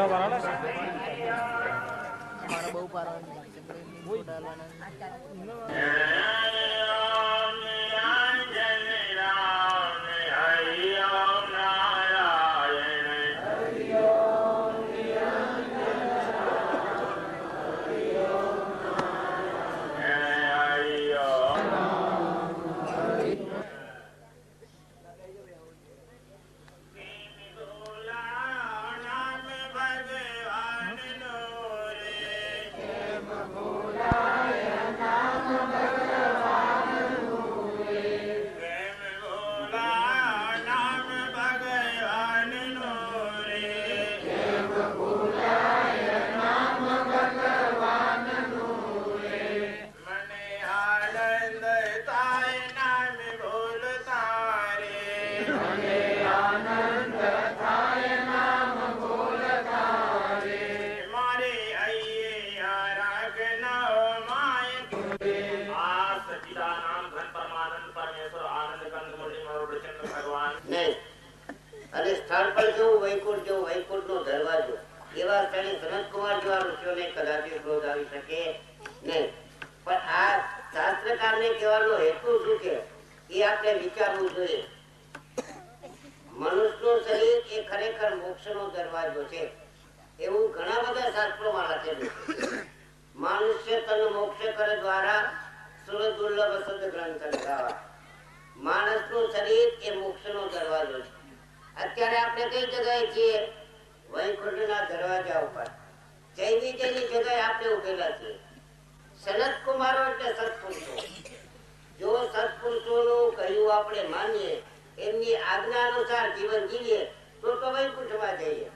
Photo પાડો ને બહુ પાડવાનું જો વૈકુંઠ જો વૈકુંઠ નો દરવાજો. એવા તણી ભરતકુમાર જેવા ઋષિઓને કદાચ ક્રોધ આવી શકે નહીં. પણ આ શાસ્ત્રકાર ને કહેવાનો હેતુ શું છે? એ આપણે વિચારવું જોઈએ. મનુષ્યનું શરીર એ ખરેખર મોક્ષનો દરવાજો છે. એવું ઘણા બધા શાસ્ત્રોમાં વાળા છે. મનુષ્ય તન મોક્ષ કર દ્વારા સુરત દુર્લભ સદ ગ્રંથ માણસનું શરીર એ મોક્ષનો દરવાજો છે. અત્યારે આપણે કઈ જગ્યાએ છીએ? વૈકુંઠના દરવાજા ઉપર. જૈની જૈની જગ્યાએ આપણે ઉભેલા છીએ. સનત કુમારો એટલે સત્પુરુષો. જો સત્પુરુષોનું કહ્યું આપણે માનીએ, એમની આજ્ઞા અનુસાર જીવન જીવીએ, તો તો વૈકુંઠમાં જઈએ.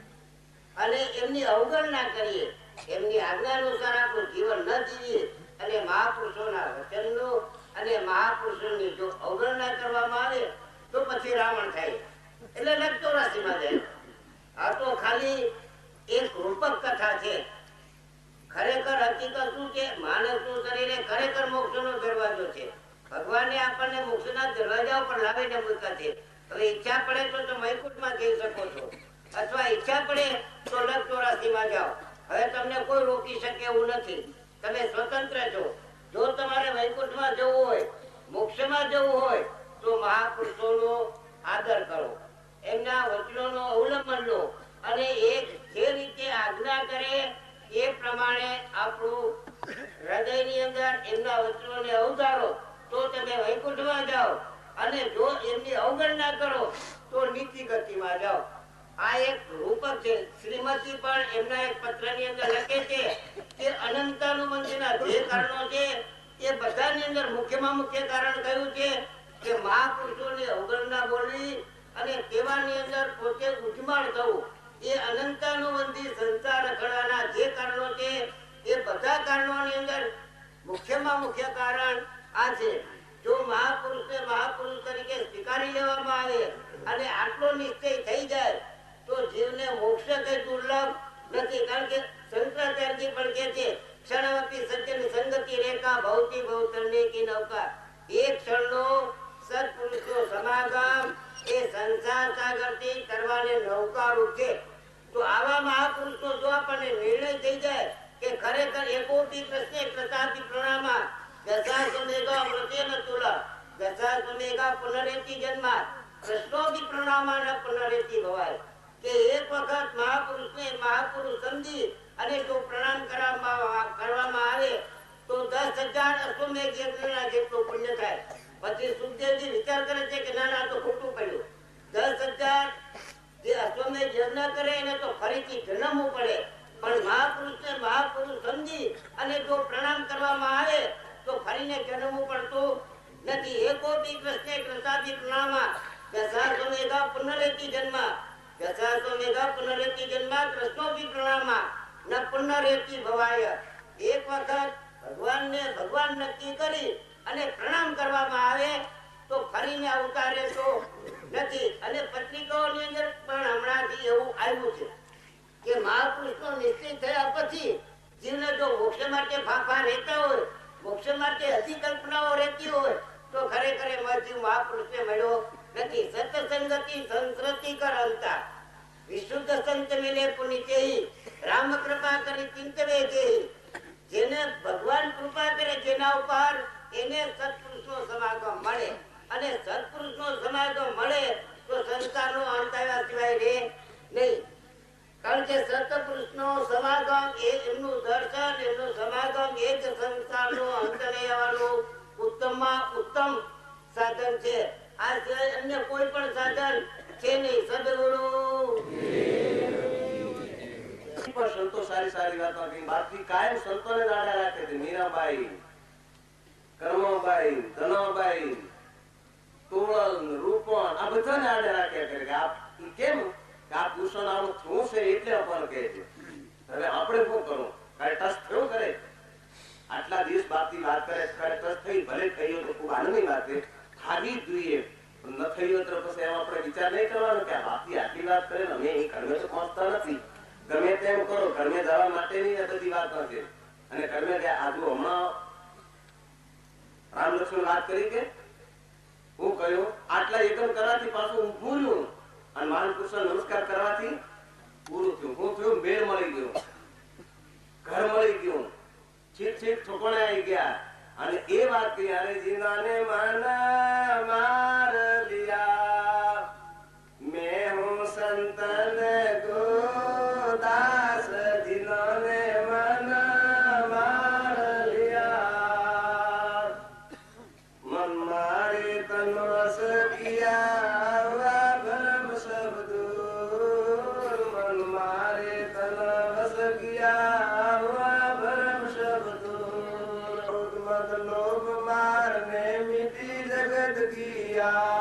અને એમની અવગણના કરીએ, એમની આજ્ઞા અનુસાર આપણું જીવન ન જીવીએ, અને મહાપુરુષોના વચનનું અને મહાપુરુષોની જો અવગણના કરવામાં આવે, તો પછી રાવણ થાય. એટલે લગતો રાશિમાં જાય આ તો ખાલી એક રૂપક કથા છે. ખરેખર હકીકત શું છે? માણસનું શરીર ખરેખર ખરેખર મોક્ષનો દરવાજો છે. ભગવાને આપણને મોક્ષના દરવાજા ઉપર લાવીને મૂક્યા છે. હવે ઈચ્છા પડે તો તમે વૈકુંઠમાં જઈ શકો છો. અથવા ઈચ્છા પડે તો લગ ચોરાસીમાં જાઓ. હવે તમને કોઈ રોકી શકે એવું નથી. તમે સ્વતંત્ર છો. જો તમારે વૈકુંઠમાં જવું હોય, મોક્ષમાં જવું હોય, તો મહાપુરુષોનો આદર કરો. એમના વચનોનો અવલંબન લો અને એક જે રીતે આજ્ઞા કરે એ પ્રમાણે આપણું હૃદયની અંદર એમના વચનોને અવતારો, તો તમે વૈકુંઠમાં જાઓ અને જો એમની અવગણના કરો, તો નીતિ ગતિમાં જાઓ. આ એક રૂપક છે. શ્રીમતી પણ એમના એક પત્રની અંદર લખે છે કે અનંતાનુબંધીના જે કારણો છે, એ બધાની અંદર મુખ્યમાં મુખ્ય કારણ કયું છે કે મહાપુરુષોની અવગણના બોલવી અને તેવાની અંદર પોતે ઉજમાળ થવું. એ અનંતાનુબંધી સંસાર રખડવાના જે કારણો છે, એ બધા કારણોની અંદર મુખ્યમાં મુખ્ય કારણ આ છે. જો મહાપુરુષને મહાપુરુષ તરીકે સ્વીકારી લેવામાં આવે અને આટલો નિશ્ચય થઈ જાય, તો જીવને મોક્ષ કઈ દુર્લભ નથી. કારણ કે શંકરાચાર્યજી પણ કે છે, ક્ષણવતી સત્યની સંગતિ રેખા ભૌતિ ભૌતરને કી નૌકા. એક ક્ષણનો સત્પુરુષનો સમાગમ એ સંસાર સાગરથી તરવાને નૌકારૂપ છે. તો આવા મહાપુરુષો જો આપણને નિર્ણય થઈ જાય કે ખરેખર એકોટી પ્રશ્ને પ્રતાપી પ્રણામા દશાશ્વમેઘા મૃતેન તુલા દશાશ્વમેઘા પુનરેતિ જન્મા પ્રશ્નોથી પ્રણામા ન પુનરેતિ ભવાય. કે એક વખત મહાપુરુષને મહાપુરુષ સમજી અને જો પ્રણામ કરવામાં કરવામાં આવે, તો દસ હજાર અશ્વમેઘ યજ્ઞના જેટલું પુણ્ય થાય. પછી સુખદેવજી વિચાર કરે છે કે ના ના તો ખોટું પડ્યું. દસ હજાર જે યજ્ઞ કરે, એને તો ફરીથી જન્મવું પડે. પણ મહાપુરુષને મહાપુરુષ સમજી અને જો પ્રણામ કરવામાં આવે, તો ફરીને જન્મવું પડતું નથી. એકોપી કૃષ્ણે કૃષાથી પ્રણામા દશાસો મેઘા પુનરેતી જન્મ દશાસો મેઘા પુનરેતી જન્મ, કૃષ્ણોપી પ્રણામા, ન પુનરેતી ભવાય. એક વખત ભગવાનને, ભગવાન નક્કી કરી અને પ્રણામ કરવામાં આવે તો ફરીને અવતારે તો નથી, અને પત્રિકાઓની અંદર પણ હમણાંથી એવું આવ્યું છે કે મહાપુરુષનો નિશ્ચય થયા પછી જીવને જો મોક્ષ માટે ફાંફા રહેતા હોય, મોક્ષ માટે હજી કલ્પનાઓ રહેતી હોય, તો ખરેખર એમાં જીવ મહાપુરુષને મળ્યો નથી. સતસંગતિ સંસ્કૃતિ કર વિશુદ્ધ સંત મિલે પુનિતે રામ કૃપા કરી ચિંતવે જેને ભગવાન કૃપા કરે જેના ઉપર એને સત્પુરુષનો સમાગમ મળે. અને સત્પુરુષનો સમાગમ મળે તો સંસારનો અંત આવ્યા સિવાય રે નહીં. કારણ કે સત્પુરુષનો સમાગમ એ દર્શન, એમનું સમાગમ એ જ સંસારનો અંત લઈ ઉત્તમ ઉત્તમમાં ઉત્તમ સાધન છે. આ સિવાય અન્ય કોઈ પણ સાધન છે નહીં. સદગુરુ. સંતો સારી સારી વાતો કહી બાકી કાયમ સંતોને દાડા રાખે છે. મીરાબાઈ. કર્મબાઈ ધનાબાઈ તોળલ રૂપણ, આ બધાને આડે રાખ્યા કરે કે આપ કેમ? કે આ પુરુષોને આનું શું છે એટલે આપણને કહે છે. હવે આપણે શું કરવું? કાંઈ ટસ થયો કરે આટલા દિવસ બાદથી વાત કરે કાંઈ ટસ થઈ, ભલે થયો તો ખૂબ આનંદની વાત છે. ખાવી જોઈએ ન થયું તો પછી એમાં આપણે વિચાર નહીં કરવાનો કે આ બાપી આટલી વાત કરે ને અમે અહીં ઘરમે તો પહોંચતા નથી. ગમે તેમ કરો ઘરમે જવા માટેની આ બધી વાત નથી. અને ઘરમે ગયા આજુ હમણાં રામ લક્ષ્મણ વાત કરી કે? હું કહ્યું, આટલા એકમ કરવાથી પાછું હું ભૂલ્યું અને મહાન નમસ્કાર કરવાથી પૂરું થયું. હું થયું મેળ મળી ગયો. ઘર મળી ગયું. છીક છીક ઠોકણે આવી ગયા. અને એ વાત કહી, અરે જીનાને માના Sadiya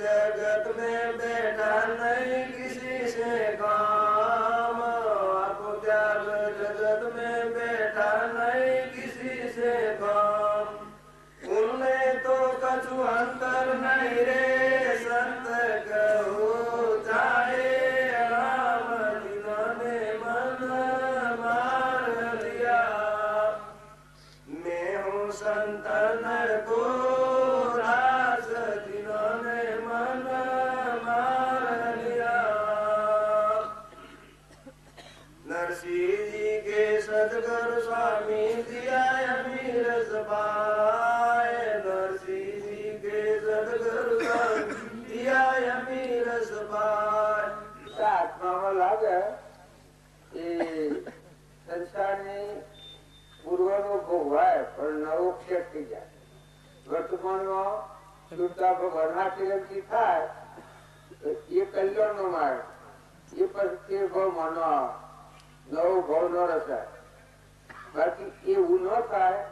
जगत में बैठा नहीं किसी से काम। आपो त्याग जगत में बैठा नहीं किसी से काम। उनमें तो कछु अंतर नहीं रे, संत कहो चाहे राम मार लिया। मैं हूँ संतन આત્મામાં લાગે થાય એ કલ્યાણ નો માર્ગ એ પછી તે માનો નવો ભાવ ન રચાય બાકી એવું ન થાય